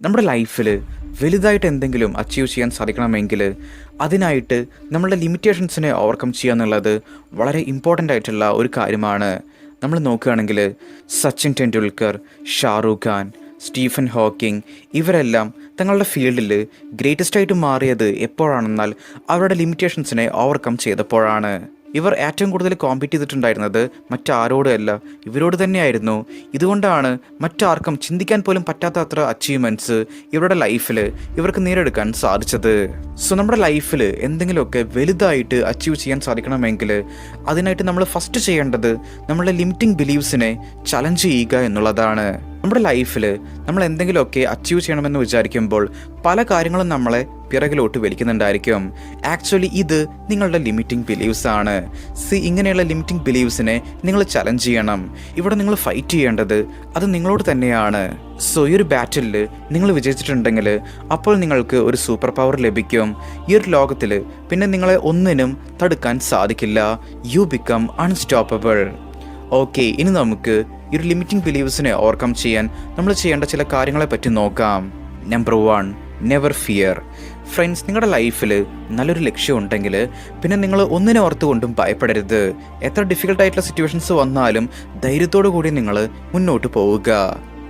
നമ്മുടെ ലൈഫിൽ വലുതായിട്ട് എന്തെങ്കിലും അച്ചീവ് ചെയ്യാൻ സാധിക്കണമെങ്കിൽ അതിനായിട്ട് നമ്മളുടെ ലിമിറ്റേഷൻസിനെ ഓവർകം ചെയ്യുക എന്നുള്ളത് വളരെ ഇമ്പോർട്ടന്റ് ആയിട്ടുള്ള ഒരു കാര്യമാണ്. നമ്മൾ നോക്കുകയാണെങ്കിൽ സച്ചിൻ ടെണ്ടുൽക്കർ ഷാറൂഖ് ഖാൻ സ്റ്റീഫൻ ഹോക്കിംഗ് ഇവരെല്ലാം തങ്ങളുടെ ഫീൽഡിൽ ഗ്രേറ്റസ്റ്റ് ആയിട്ട് മാറിയത് എപ്പോഴാണെന്നാൽ അവരുടെ ലിമിറ്റേഷൻസിനെ ഓവർകം ചെയ്തപ്പോഴാണ്. ഇവർ ഏറ്റവും കൂടുതൽ കോമ്പീറ്റ് ചെയ്തിട്ടുണ്ടായിരുന്നത് മറ്റാരോടുമല്ല ഇവരോട് തന്നെയായിരുന്നു. ഇതുകൊണ്ടാണ് മറ്റാർക്കും ചിന്തിക്കാൻ പോലും പറ്റാത്ത അത്ര അച്ചീവ്മെന്റ്സ് ഇവരുടെ ലൈഫിൽ ഇവർക്ക് നേരെടുക്കാൻ സാധിച്ചത്. സോ നമ്മുടെ ലൈഫിൽ എന്തെങ്കിലുമൊക്കെ വലുതായിട്ട് അച്ചീവ് ചെയ്യാൻ സാധിക്കണമെങ്കിൽ അതിനായിട്ട് നമ്മൾ ഫസ്റ്റ് ചെയ്യേണ്ടത് നമ്മളുടെ ലിമിറ്റിംഗ് ബിലീവ്സിനെ ചലഞ്ച് ചെയ്യുക എന്നുള്ളതാണ്. നമ്മുടെ ലൈഫിൽ നമ്മൾ എന്തെങ്കിലുമൊക്കെ അച്ചീവ് ചെയ്യണമെന്ന് വിചാരിക്കുമ്പോൾ പല കാര്യങ്ങളും നമ്മളെ പിറകിലോട്ട് വലിക്കുന്നുണ്ടായിരിക്കും. ആക്ച്വലി ഇത് നിങ്ങളുടെ ലിമിറ്റിംഗ് ബിലീവ്സ് ആണ്. സി ഇങ്ങനെയുള്ള ലിമിറ്റിംഗ് ബിലീവ്സിനെ നിങ്ങൾ ചലഞ്ച് ചെയ്യണം. ഇവിടെ നിങ്ങൾ ഫൈറ്റ് ചെയ്യേണ്ടത് അത് നിങ്ങളോട് തന്നെയാണ്. സോ ഈ ഒരു ബാറ്റിൽ നിങ്ങൾ വിജയിച്ചിട്ടുണ്ടെങ്കിൽ അപ്പോൾ നിങ്ങൾക്ക് ഒരു സൂപ്പർ പവർ ലഭിക്കും. ഈ ഒരു ലോകത്തിൽ പിന്നെ നിങ്ങളെ ഒന്നിനും തടുക്കാൻ സാധിക്കില്ല. യു ബിക്കം അൺസ്റ്റോപ്പബിൾ ഓക്കെ ഇനി നമുക്ക് ഈ ഒരു ലിമിറ്റിംഗ് ബിലീവ്സിനെ ഓവർകം ചെയ്യാൻ നമ്മൾ ചെയ്യേണ്ട ചില കാര്യങ്ങളെ പറ്റി നോക്കാം. Number one never fear friends നിങ്ങളുടെ ലൈഫിൽ നല്ലൊരു ലക്ഷ്യം ഉണ്ടെങ്കിൽ പിന്നെ നിങ്ങൾ ഒന്നിനെ ഓർത്തുകൊണ്ടും ഭയപ്പെടരുത്. എത്ര ഡിഫിക്കൽട്ടായിട്ടുള്ള സിറ്റുവേഷൻസ് വന്നാലും ധൈര്യത്തോടു കൂടി നിങ്ങൾ മുന്നോട്ട് പോവുക.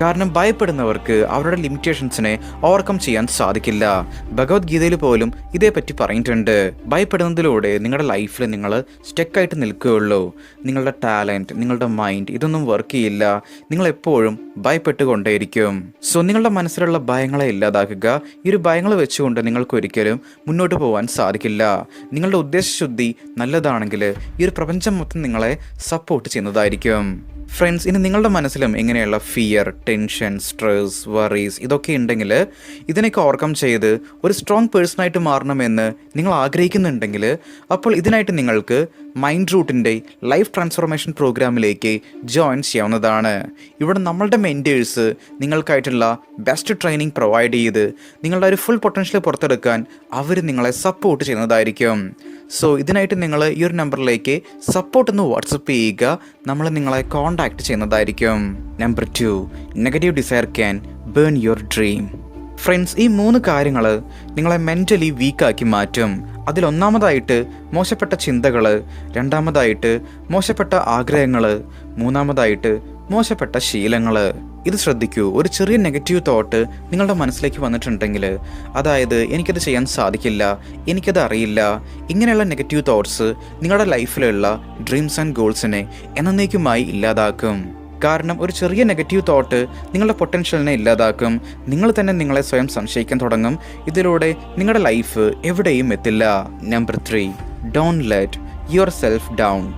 കാരണം ഭയപ്പെടുന്നവർക്ക് അവരുടെ ലിമിറ്റേഷൻസിനെ ഓവർകം ചെയ്യാൻ സാധിക്കില്ല. ഭഗവത്ഗീതയിൽ പോലും ഇതേപ്പറ്റി പറഞ്ഞിട്ടുണ്ട് ഭയപ്പെടുന്നതിലൂടെ നിങ്ങളുടെ ലൈഫിൽ നിങ്ങൾ സ്റ്റെക്കായിട്ട് നിൽക്കുകയുള്ളൂ. നിങ്ങളുടെ ടാലന്റ് നിങ്ങളുടെ മൈൻഡ് ഇതൊന്നും വർക്ക് ചെയ്യില്ല. നിങ്ങൾ എപ്പോഴും ഭയപ്പെട്ടുകൊണ്ടേയിരിക്കും. സോ നിങ്ങളുടെ മനസ്സിലുള്ള ഭയങ്ങളെ ഇല്ലാതാക്കുക. ഈ ഒരു ഭയങ്ങൾ വെച്ചുകൊണ്ട് നിങ്ങൾക്ക് ഒരിക്കലും മുന്നോട്ട് പോകാൻ സാധിക്കില്ല. നിങ്ങളുടെ ഉദ്ദേശശുദ്ധി നല്ലതാണെങ്കിൽ ഈ ഒരു പ്രപഞ്ചം മൊത്തം നിങ്ങളെ സപ്പോർട്ട് ചെയ്യുന്നതായിരിക്കും. ഫ്രണ്ട്സ് ഇനി നിങ്ങളുടെ മനസ്സിലും ഇങ്ങനെയുള്ള ഫിയർ ടെൻഷൻ സ്ട്രെസ് വറീസ് ഇതൊക്കെ ഉണ്ടെങ്കിൽ ഇതിനൊക്കെ ഓവർകം ചെയ്ത് ഒരു സ്ട്രോങ് പേഴ്സണായിട്ട് മാറണമെന്ന് നിങ്ങൾ ആഗ്രഹിക്കുന്നുണ്ടെങ്കിൽ അപ്പോൾ ഇതിനായിട്ട് നിങ്ങൾക്ക് മൈൻഡ് റൂട്ടിന്റെ ലൈഫ് ട്രാൻസ്ഫോർമേഷൻ പ്രോഗ്രാമിലേക്ക് ജോയിൻ ചെയ്യാവുന്നതാണ്. ഇവിടെ നമ്മളുടെ മെന്റേഴ്സ് നിങ്ങൾക്കായിട്ടുള്ള ബെസ്റ്റ് ട്രെയിനിങ് പ്രൊവൈഡ് ചെയ്ത് നിങ്ങളുടെ ഒരു ഫുൾ പൊട്ടൻഷ്യൽ പുറത്തെടുക്കാൻ അവർ നിങ്ങളെ സപ്പോർട്ട് ചെയ്യുന്നതായിരിക്കും. സോ ഇതിനായിട്ട് നിങ്ങൾ ഈ ഒരു നമ്പറിലേക്ക് സപ്പോർട്ട് ഒന്ന് വാട്സപ്പ് ചെയ്യുക. നമ്മൾ നിങ്ങളെ കോൺടാക്ട് ചെയ്യുന്നതായിരിക്കും. Number two negative desire can burn your dream friends ഈ മൂന്ന് കാര്യങ്ങൾ നിങ്ങളെ മെന്റലി വീക്കാക്കി മാറ്റും. അതിലൊന്നാമതായിട്ട് മോശപ്പെട്ട ചിന്തകൾ രണ്ടാമതായിട്ട് മോശപ്പെട്ട ആഗ്രഹങ്ങൾ മൂന്നാമതായിട്ട് മോശപ്പെട്ട ശീലങ്ങൾ ഇത് ശ്രദ്ധിക്കൂ. ഒരു ചെറിയ നെഗറ്റീവ് തോട്ട് നിങ്ങളുടെ മനസ്സിലേക്ക് വന്നിട്ടുണ്ടെങ്കിൽ അതായത് എനിക്കത് ചെയ്യാൻ സാധിക്കില്ല എനിക്കത് അറിയില്ല ഇങ്ങനെയുള്ള നെഗറ്റീവ് തോട്ട്സ് നിങ്ങളുടെ ലൈഫിലുള്ള ഡ്രീംസ് ആൻഡ് ഗോൾസിനെ എന്നേക്കുമായി ഇല്ലാതാക്കും. കാരണം ഒരു ചെറിയ നെഗറ്റീവ് തോട്ട് നിങ്ങളുടെ പൊട്ടൻഷ്യലിനെ ഇല്ലാതാക്കും. നിങ്ങൾ തന്നെ നിങ്ങളെ സ്വയം സംശയിക്കാൻ തുടങ്ങും. ഇതിലൂടെ നിങ്ങളുടെ ലൈഫ് എവിടെയും എത്തില്ല. Number three don't let yourself down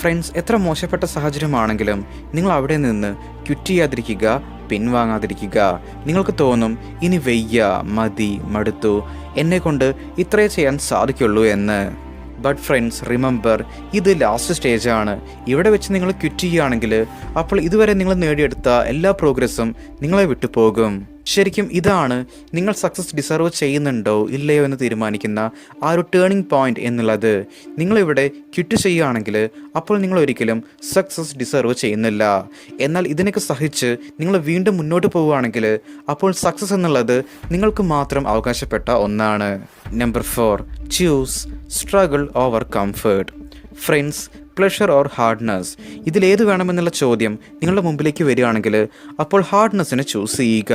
friends എത്ര മോശപ്പെട്ട സാഹചര്യമാണെങ്കിലും നിങ്ങൾ അവിടെ നിന്ന് ക്വിറ്റ് ചെയ്യാതിരിക്കുക പിൻവാങ്ങാതിരിക്കുക. നിങ്ങൾക്ക് തോന്നും ഇനി വെയ്യ മതി മടുത്തു. എന്നെ കൊണ്ട് ഇത്രയേ ചെയ്യാൻ സാധിക്കുള്ളൂ എന്ന്. ബട്ട് ഫ്രണ്ട്സ് റിമെമ്പർ ഇത് ലാസ്റ്റ് സ്റ്റേജാണ് ഇവിടെ വെച്ച് നിങ്ങൾ ക്വിറ്റ് ചെയ്യുകയാണെങ്കിൽ അപ്പോൾ ഇതുവരെ നിങ്ങൾ നേടിയെടുത്ത എല്ലാ പ്രോഗ്രസ്സും നിങ്ങളെ വിട്ടു പോകും ശരിക്കും ഇതാണ് നിങ്ങൾ സക്സസ് ഡിസർവ് ചെയ്യുന്നുണ്ടോ ഇല്ലയോ എന്ന് തീരുമാനിക്കുന്ന ആ ഒരു ടേണിംഗ് പോയിന്റ് എന്നുള്ളത്. നിങ്ങളിവിടെ ക്വിറ്റ് ചെയ്യുകയാണെങ്കിൽ അപ്പോൾ നിങ്ങൾ ഒരിക്കലും സക്സസ് ഡിസർവ് ചെയ്യുന്നില്ല. എന്നാൽ ഇതിനൊക്കെ സഹിച്ച് നിങ്ങൾ വീണ്ടും മുന്നോട്ട് പോവുകയാണെങ്കിൽ അപ്പോൾ സക്സസ് എന്നുള്ളത് നിങ്ങൾക്ക് മാത്രം അവകാശപ്പെട്ട ഒന്നാണ്. Number four choose struggle over comfort friends pleasure or hardness ഇതിലേത് വേണമെന്നുള്ള ചോദ്യം നിങ്ങളുടെ മുമ്പിലേക്ക് വരികയാണെങ്കിൽ അപ്പോൾ ഹാർഡ്നെസ്സിനെ ചൂസ് ചെയ്യുക.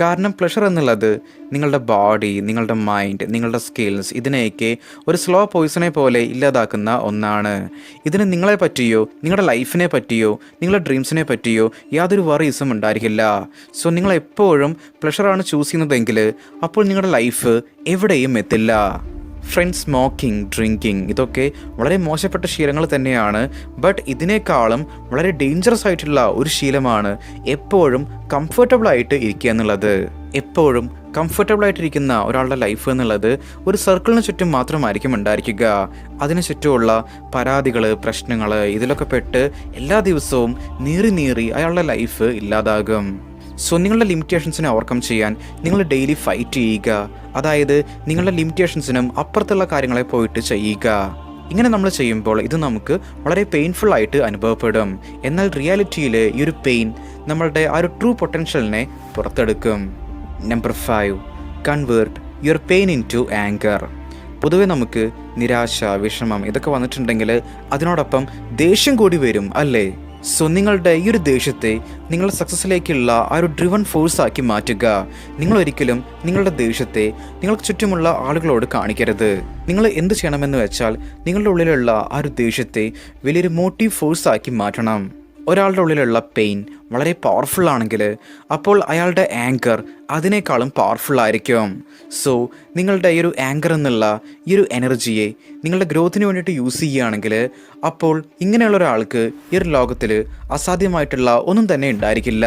കാരണം പ്ലഷർ എന്നുള്ളത് നിങ്ങളുടെ ബോഡി നിങ്ങളുടെ മൈൻഡ് നിങ്ങളുടെ സ്കിൽസ് ഇതിനെയൊക്കെ ഒരു സ്ലോ പോയിസണെ പോലെ ഇല്ലാതാക്കുന്ന ഒന്നാണ്. ഇതിന് നിങ്ങളെ പറ്റിയോ നിങ്ങളുടെ ലൈഫിനെ പറ്റിയോ നിങ്ങളുടെ ഡ്രീംസിനെ പറ്റിയോ യാതൊരു വറീസും ഉണ്ടായിരിക്കില്ല. സോ നിങ്ങൾ എപ്പോഴും പ്ലഷറാണ് ചൂസ് ചെയ്യുന്നതെങ്കിൽ അപ്പോൾ നിങ്ങളുടെ ലൈഫ് എവിടെയും എത്തില്ല. ഫ്രണ്ട്സ് സ്മോക്കിംഗ് ഡ്രിങ്കിങ് ഇതൊക്കെ വളരെ മോശപ്പെട്ട ശീലങ്ങൾ തന്നെയാണ്. ബട്ട് ഇതിനേക്കാളും വളരെ ഡേഞ്ചറസ് ആയിട്ടുള്ള ഒരു ശീലമാണ് എപ്പോഴും കംഫർട്ടബിൾ ആയിട്ട് ഇരിക്കുക എന്നുള്ളത്. എപ്പോഴും കംഫർട്ടബിൾ ആയിട്ടിരിക്കുന്ന ഒരാളുടെ ലൈഫ് എന്നുള്ളത് ഒരു സർക്കിളിന് ചുറ്റും മാത്രമായിരിക്കും ഉണ്ടായിരിക്കുക. അതിനു ചുറ്റുമുള്ള പരാതികൾ പ്രശ്നങ്ങൾ ഇതിലൊക്കെ പെട്ട് എല്ലാ ദിവസവും നീറി നീറി അയാളുടെ ലൈഫ് ഇല്ലാതാകും. സോ നിങ്ങളുടെ ലിമിറ്റേഷൻസിനെ ഓവർകം ചെയ്യാൻ നിങ്ങൾ ഡെയിലി ഫൈറ്റ് ചെയ്യുക. അതായത് നിങ്ങളുടെ ലിമിറ്റേഷൻസിനും അപ്പുറത്തുള്ള കാര്യങ്ങളെ പോയിട്ട് ചെയ്യുക. ഇങ്ങനെ നമ്മൾ ചെയ്യുമ്പോൾ ഇത് നമുക്ക് വളരെ പെയിൻഫുൾ ആയിട്ട് അനുഭവപ്പെടും. എന്നാൽ റിയാലിറ്റിയിൽ ഈ ഒരു പെയിൻ നമ്മളുടെ ആ ഒരു ട്രൂ പൊട്ടൻഷ്യലിനെ പുറത്തെടുക്കും. Number five convert your pain into anchor പൊതുവെ നമുക്ക് നിരാശ വിഷമം ഇതൊക്കെ വന്നിട്ടുണ്ടെങ്കിൽ അതിനോടൊപ്പം ദേഷ്യം കൂടി വരും അല്ലേ? സോ നിങ്ങളുടെ ഈ ഒരു ദേഷ്യത്തെ നിങ്ങളുടെ സക്സസ്സിലേക്കുള്ള ആ ഒരു ഡ്രിവൺ ഫോഴ്സ് ആക്കി മാറ്റുക. നിങ്ങൾ ഒരിക്കലും നിങ്ങളുടെ ദേഷ്യത്തെ നിങ്ങൾക്ക് ചുറ്റുമുള്ള ആളുകളോട് കാണിക്കരുത്. നിങ്ങൾ എന്ത് ചെയ്യണമെന്ന് വെച്ചാൽ നിങ്ങളുടെ ഉള്ളിലുള്ള ആ ഒരു ദേഷ്യത്തെ വലിയൊരു മോട്ടീവ് ഫോഴ്സ് ആക്കി മാറ്റണം. ഒരാളുടെ ഉള്ളിലുള്ള പെയിൻ വളരെ പവർഫുൾ ആണെങ്കിൽ അപ്പോൾ അയാളുടെ ആങ്കർ അതിനേക്കാളും പവർഫുൾ ആയിരിക്കും. സോ നിങ്ങളുടെ ഈ ഒരു ആങ്കർ എന്നുള്ള ഈ ഒരു എനർജിയെ നിങ്ങളുടെ ഗ്രോത്തിന് വേണ്ടിയിട്ട് യൂസ് ചെയ്യുകയാണെങ്കിൽ അപ്പോൾ ഇങ്ങനെയുള്ള ഒരാൾക്ക് ഈ ഒരു ലോകത്തിൽ അസാധ്യമായിട്ടുള്ള ഒന്നും തന്നെ ഉണ്ടായിരിക്കില്ല.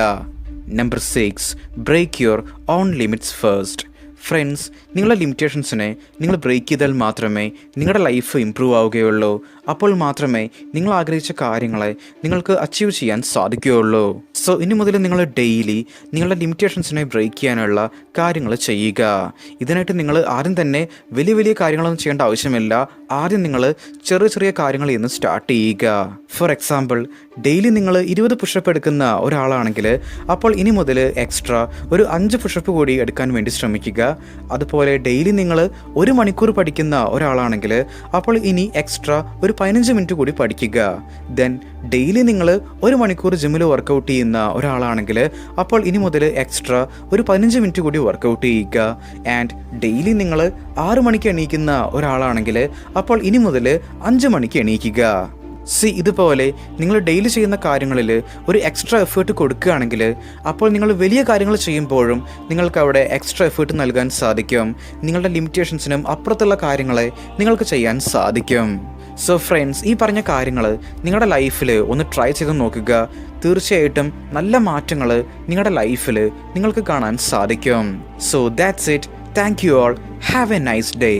Number six break your own limits first friends നിങ്ങളുടെ ലിമിറ്റേഷൻസിനെ നിങ്ങൾ ബ്രേക്ക് ചെയ്താൽ മാത്രമേ നിങ്ങളുടെ ലൈഫ് ഇമ്പ്രൂവ് ആവുകയുള്ളൂ. അപ്പോൾ മാത്രമേ നിങ്ങൾ ആഗ്രഹിച്ച കാര്യങ്ങളെ നിങ്ങൾക്ക് അച്ചീവ് ചെയ്യാൻ സാധിക്കുകയുള്ളൂ. സോ ഇനി മുതൽ നിങ്ങൾ ഡെയിലി നിങ്ങളുടെ ലിമിറ്റേഷൻസിനെ ബ്രേക്ക് ചെയ്യാനുള്ള കാര്യങ്ങൾ ചെയ്യുക. ഇതിനായിട്ട് നിങ്ങൾ ആദ്യം തന്നെ വലിയ വലിയ കാര്യങ്ങളൊന്നും ചെയ്യേണ്ട ആവശ്യമില്ല. ആദ്യം നിങ്ങൾ ചെറിയ ചെറിയ കാര്യങ്ങളിൽ നിന്ന് സ്റ്റാർട്ട് ചെയ്യുക. ഫോർ എക്സാമ്പിൾ ഡെയിലി നിങ്ങൾ ഇരുപത് പുഷപ്പ് എടുക്കുന്ന ഒരാളാണെങ്കിൽ അപ്പോൾ ഇനി മുതൽ എക്സ്ട്രാ ഒരു അഞ്ച് പുഷപ്പ് കൂടി എടുക്കാൻ വേണ്ടി ശ്രമിക്കുക. അതുപോലെ ഡെയിലി നിങ്ങൾ ഒരു മണിക്കൂർ പഠിക്കുന്ന ഒരാളാണെങ്കിൽ അപ്പോൾ ഇനി എക്സ്ട്രാ ഒരു പതിനഞ്ച് മിനിറ്റ് കൂടി പഠിക്കുക. ദെൻ ഡെയിലി നിങ്ങൾ ഒരു മണിക്കൂർ ജിമ്മിൽ വർക്കൗട്ട് ചെയ്യുന്ന ഒരാളാണെങ്കിൽ അപ്പോൾ ഇനി മുതൽ എക്സ്ട്രാ ഒരു പതിനഞ്ച് മിനിറ്റ് കൂടി വർക്കൗട്ട് ചെയ്യുക. ആൻഡ് ഡെയിലി നിങ്ങൾ ആറ് മണിക്ക് എണീക്കുന്ന ഒരാളാണെങ്കിൽ അപ്പോൾ ഇനി മുതൽ അഞ്ച് മണിക്ക് എണീക്കുക. സി ഇതുപോലെ നിങ്ങൾ ഡെയിലി ചെയ്യുന്ന കാര്യങ്ങളിൽ ഒരു എക്സ്ട്രാ എഫേർട്ട് കൊടുക്കുകയാണെങ്കിൽ അപ്പോൾ നിങ്ങൾ വലിയ കാര്യങ്ങൾ ചെയ്യുമ്പോഴും നിങ്ങൾക്ക് അവിടെ എക്സ്ട്രാ എഫേർട്ട് നൽകാൻ സാധിക്കും. നിങ്ങളുടെ ലിമിറ്റേഷൻസിനും അപ്പുറത്തുള്ള കാര്യങ്ങളെ നിങ്ങൾക്ക് ചെയ്യാൻ സാധിക്കും. സോ ഫ്രണ്ട്സ് ഈ പറഞ്ഞ കാര്യങ്ങൾ നിങ്ങളുടെ ലൈഫിൽ ഒന്ന് ട്രൈ ചെയ്ത് നോക്കുക. തീർച്ചയായിട്ടും നല്ല മാറ്റങ്ങൾ നിങ്ങളുടെ ലൈഫിൽ നിങ്ങൾക്ക് കാണാൻ സാധിക്കും. So that's it thank you all have a nice day